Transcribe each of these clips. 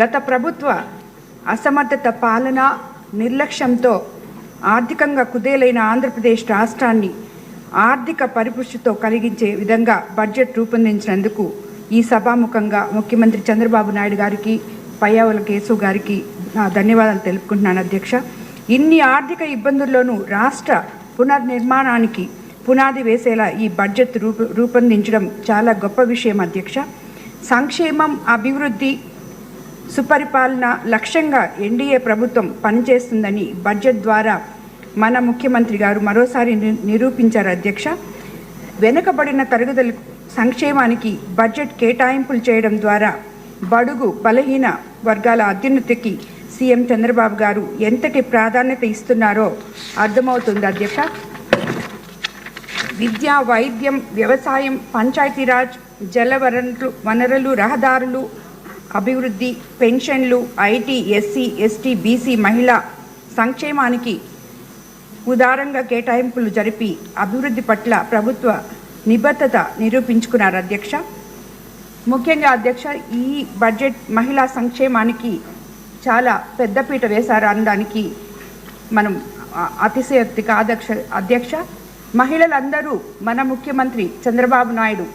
గత ప్రభుత్వ అసమర్థత పాలన నిర్లక్ష్యంతో ఆర్థికంగా కుదేలైన ఆంధ్రప్రదేశ్ రాష్ట్రాన్ని ఆర్థిక పరిపుష్టితో కలిగించే విధంగా బడ్జెట్ రూపొందించినందుకు ఈ సభాముఖంగా ముఖ్యమంత్రి చంద్రబాబు నాయుడు గారికి పయ్యావుల కేసు గారికి నా ధన్యవాదాలు తెలుపుకుంటున్నాను అధ్యక్ష. ఇన్ని ఆర్థిక ఇబ్బందుల్లోనూ రాష్ట్ర పునర్నిర్మాణానికి పునాది వేసేలా ఈ బడ్జెట్ రూప రూపొందించడం చాలా గొప్ప విషయం అధ్యక్ష. సంక్షేమం అభివృద్ధి సుపరిపాలన లక్ష్యంగా ఎన్డీఏ ప్రభుత్వం పనిచేస్తుందని బడ్జెట్ ద్వారా మన ముఖ్యమంత్రి గారు మరోసారి ని- నిరూపించారు అధ్యక్ష. వెనుకబడిన తరగతుల సంక్షేమానికి బడ్జెట్ కేటాయింపులు చేయడం ద్వారా బడుగు బలహీన వర్గాల అత్యున్నతికి సీఎం చంద్రబాబు గారు ఎంతటి ప్రాధాన్యత ఇస్తున్నారో అర్థమవుతుంది అధ్యక్ష. విద్య వైద్యం వ్యవసాయం పంచాయతీరాజ్ జల వనరులు రహదారులు అభివృద్ధి పెన్షన్లు ఐటీ ఎస్సీ ఎస్టీ బీసీ మహిళా సంక్షేమానికి ఉదారంగా కేటాయింపులు జరిపి అభివృద్ధి పట్ల ప్రభుత్వ నిబద్ధత నిరూపించుకున్నారు అధ్యక్ష. ముఖ్యంగా అధ్యక్ష ఈ బడ్జెట్ మహిళా సంక్షేమానికి చాలా పెద్దపీట వేశారు అనడానికి మనం అతిశయోక్తి కాదక్ష అధ్యక్ష. మహిళలందరూ మన ముఖ్యమంత్రి చంద్రబాబు నాయుడు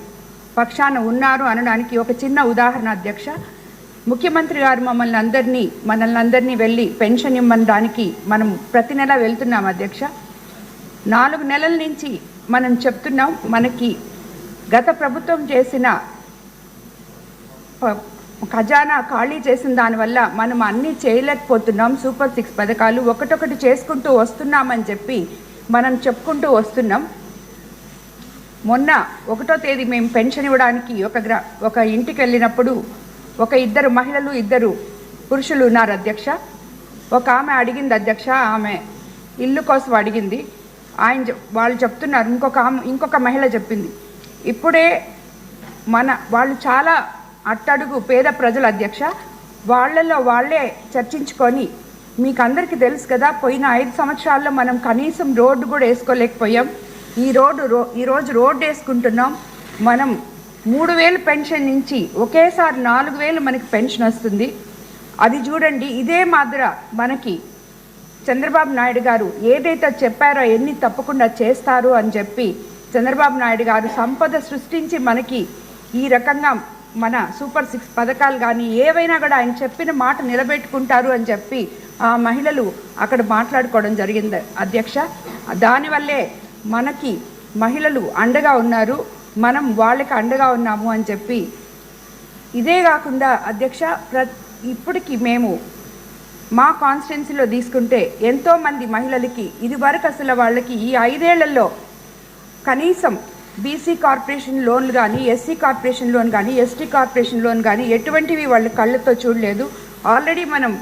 పక్షాన ఉన్నారు అనడానికి ఒక చిన్న ఉదాహరణ అధ్యక్ష. ముఖ్యమంత్రి గారు మమ్మల్ని అందరినీ మనల్ని అందరినీ వెళ్ళి పెన్షన్ ఇమ్మనడానికి మనం ప్రతి నెల వెళ్తున్నాం అధ్యక్ష. నాలుగు నెలల నుంచి మనం చెప్తున్నాం మనకి గత ప్రభుత్వం చేసిన ఖజానా ఖాళీ చేసిన దానివల్ల మనం అన్నీ చేయలేకపోతున్నాం సూపర్ సిక్స్ పథకాలు ఒకటొకటి చేసుకుంటూ వస్తున్నామని చెప్పి మనం చెప్పుకుంటూ వస్తున్నాం. మొన్న ఒకటో తేదీ మేము పెన్షన్ ఇవ్వడానికి ఒక గ్రా ఒక ఇంటికి వెళ్ళినప్పుడు ఒక ఇద్దరు మహిళలు ఇద్దరు పురుషులు ఉన్నారు అధ్యక్ష. ఒక ఆమె అడిగింది అధ్యక్ష ఆమె ఇల్లు కోసం అడిగింది. ఆయన వాళ్ళు చెప్తున్నారు ఇంకొక ఆమె ఇంకొక మహిళ చెప్పింది. ఇప్పుడే మన వాళ్ళు చాలా అట్టడుగు పేద ప్రజల అధ్యక్ష. వాళ్ళలో వాళ్ళే చర్చించుకొని మీకు అందరికీ తెలుసు కదా పోయిన ఐదు సంవత్సరాల్లో మనం కనీసం రోడ్డు కూడా వేసుకోలేకపోయాం. ఈ రోడ్డు రో ఈరోజు రోడ్డు వేసుకుంటున్నాం. మనం మూడు వేలు పెన్షన్ నుంచి ఒకేసారి నాలుగు వేలు మనకి పెన్షన్ వస్తుంది. అది చూడండి ఇదే మాదిర మనకి చంద్రబాబు నాయుడు గారు ఏదైతే చెప్పారో ఎన్ని తప్పకుండా చేస్తారు అని చెప్పి చంద్రబాబు నాయుడు గారు సంపద సృష్టించి మనకి ఈ రకంగా మన సూపర్ సిక్స్ పథకాలు కానీ ఏవైనా కూడా ఆయన చెప్పిన మాట నిలబెట్టుకుంటారు అని చెప్పి ఆ మహిళలు అక్కడ మాట్లాడుకోవడం జరిగింది. అధ్యక్ష దానివల్లే మనకి మహిళలు అండగా ఉన్నారు. మనం వాళ్ళకి అండగా ఉన్నాము అని చెప్పి. ఇదే కాకుండా అధ్యక్ష ప్ర ఇప్పటికి మేము మా కాన్స్టిట్యున్సీలో తీసుకుంటే ఎంతోమంది మహిళలకి ఇదివరకు అసలు వాళ్ళకి ఈ ఐదేళ్ళలో కనీసం బీసీ కార్పొరేషన్ లోన్లు కానీ ఎస్సీ కార్పొరేషన్ లోన్ కానీ ఎస్టీ కార్పొరేషన్ లోన్ కానీ ఎటువంటివి వాళ్ళు కళ్ళతో చూడలేదు. ఆల్రెడీ మనం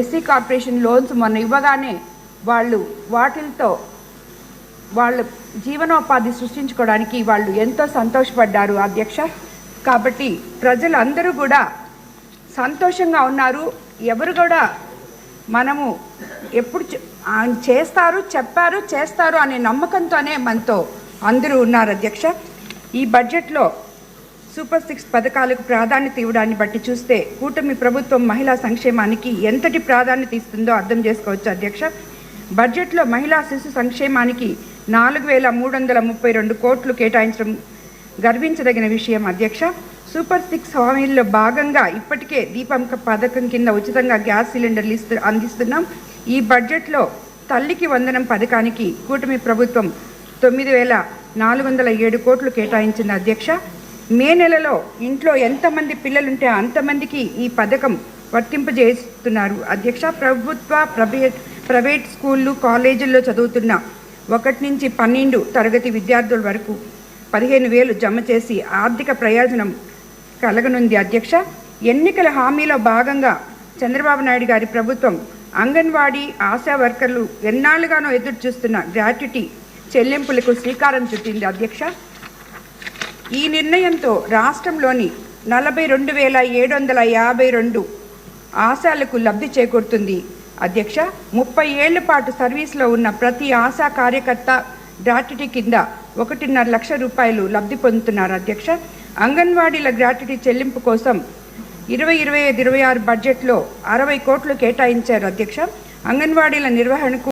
ఎస్సీ కార్పొరేషన్ లోన్స్ మొన్న ఇవ్వగానే వాళ్ళు వాటితో వాళ్ళ జీవనోపాధి సృష్టించుకోవడానికి వాళ్ళు ఎంతో సంతోషపడ్డారు అధ్యక్ష. కాబట్టి ప్రజలందరూ కూడా సంతోషంగా ఉన్నారు. ఎవరు కూడా మనము ఎప్పుడు చేస్తారు చెప్పారు చేస్తారు అనే నమ్మకంతోనే మనతో అందరూ ఉన్నారు అధ్యక్ష. ఈ బడ్జెట్లో సూపర్ సిక్స్ పథకాలకు ప్రాధాన్యత ఇవ్వడాన్ని బట్టి చూస్తే కూటమి ప్రభుత్వం మహిళా సంక్షేమానికి ఎంతటి ప్రాధాన్యత ఇస్తుందో అర్థం చేసుకోవచ్చు అధ్యక్ష. బడ్జెట్లో మహిళా శిశు సంక్షేమానికి నాలుగు వేల మూడు వందల ముప్పై రెండు కోట్లు కేటాయించడం గర్వించదగిన విషయం అధ్యక్ష. సూపర్ సిక్స్ హామీల్లో భాగంగా ఇప్పటికే దీపం పథకం కింద ఉచితంగా గ్యాస్ సిలిండర్లు ఇస్తు అందిస్తున్నాం. ఈ బడ్జెట్లో తల్లికి వందనం పథకానికి కూటమి ప్రభుత్వం తొమ్మిది వేల నాలుగు వందల ఏడు కోట్లు కేటాయించింది అధ్యక్ష. మే నెలలో ఇంట్లో ఎంతమంది పిల్లలుంటే అంతమందికి ఈ పథకం వర్తింపజేస్తున్నారు అధ్యక్ష. ప్రభుత్వ ప్రైవేట్ ప్రైవేట్ స్కూళ్ళు కాలేజీల్లో చదువుతున్న ఒకటి నుంచి పన్నెండు తరగతి విద్యార్థుల వరకు పదిహేను వేలు జమ చేసి ఆర్థిక ప్రయోజనం కలగనుంది అధ్యక్ష. ఎన్నికల హామీలో భాగంగా చంద్రబాబు నాయుడు గారి ప్రభుత్వం అంగన్వాడీ ఆశా వర్కర్లు ఎన్నాళ్ళుగానో ఎదురు చూస్తున్న గ్రాట్యుటీ చెల్లింపులకు శ్రీకారం చుట్టింది అధ్యక్ష. ఈ నిర్ణయంతో రాష్ట్రంలోని నలభై రెండు వేల ఏడు వందల యాభై రెండు ఆశాలకు లబ్ధి చేకూరుతుంది. అధ్యక్ష ముప్పై ఏళ్ళ పాటు సర్వీస్లో ఉన్న ప్రతి ఆశా కార్యకర్త గ్రాట్యుటీ కింద ఒకటిన్నర లక్ష రూపాయలు లబ్ధి పొందుతున్నారు అధ్యక్ష. అంగన్వాడీల గ్రాట్యుటీ చెల్లింపు కోసం ఇరవై ఇరవై ఐదు ఇరవై ఆరు బడ్జెట్లో అరవై కోట్లు కేటాయించారు అధ్యక్ష. అంగన్వాడీల నిర్వహణకు